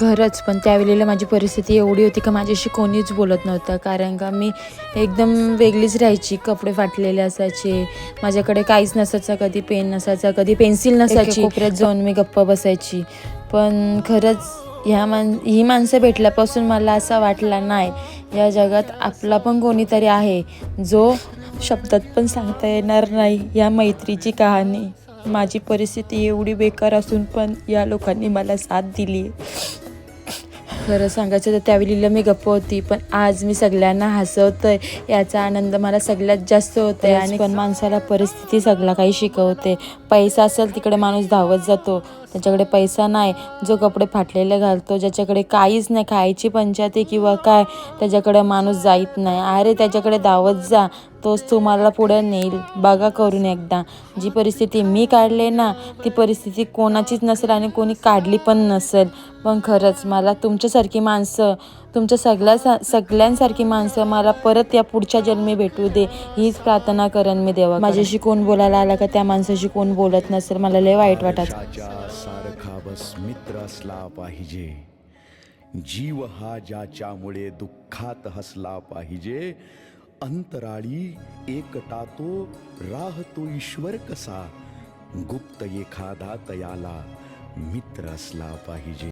खरंच पण त्यावेळेला माझी परिस्थिती एवढी होती का माझ्याशी कोणीच बोलत नव्हतं. कारण का मी एकदम वेगळीच राहायची कपडे फाटलेले असायचे माझ्याकडे काहीच नसायचं कधी पेन नसायचा कधी पेन्सिल नसायची कोपऱ्यात जाऊन मी गप्प बसायची. पण खरंच ह्या मान ही माणसं भेटल्यापासून मला असं वाटलं नाही. या जगात आपला पण कोणीतरी आहे जो शब्दात पण सांगता येणार नाही या मैत्रीची कहाणी. माझी परिस्थिती एवढी बेकार असून पण या लोकांनी मला साथ दिली खरं सांगायचं तर त्यावेळेला मी गप्प होती पण आज मी सगळ्यांना हसवतोय. याचा आनंद मला सगळ्यात जास्त होतोय आणि पण. माणसाला परिस्थिती सगळं काही शिकवते. पैसा असेल तिकडे माणूस धावत जातो. त्याच्याकडे पैसा नाही. जो कपडे फाटलेले घालतो ज्याच्याकडे काहीच नाही खायची पंचायती किंवा काय त्याच्याकडे माणूस जाईत नाही. अरे त्याच्याकडे धावत जा. तोच तुम्हाला पुढे नेईल. बघा करून एकदा. जी परिस्थिती मी काढली ना ती परिस्थिती कोणाचीच नसेल आणि कोणी काढली पण नसेल. पण खरंच मला तुमच्यासारखी माणसं तुमच्या सगळ्या सगळ्यांसारखी माणसं मला परत या पुढच्या जन्मी भेटू दे हीच प्रार्थना करेन मी देवा. माझ्याशी कोण बोलायला आला का त्या माणसाशी कोण बोलत नसेल मला लय वाईट वाटत. सारखा बस मित्र असला पाहिजे. जीव हा ज्याच्यामुळे दुःखात हसला पाहिजे. अंतराळी एकटा तो राहतो ईश्वर कसा. गुप्त एखादा तयाला मित्र असला पाहिजे.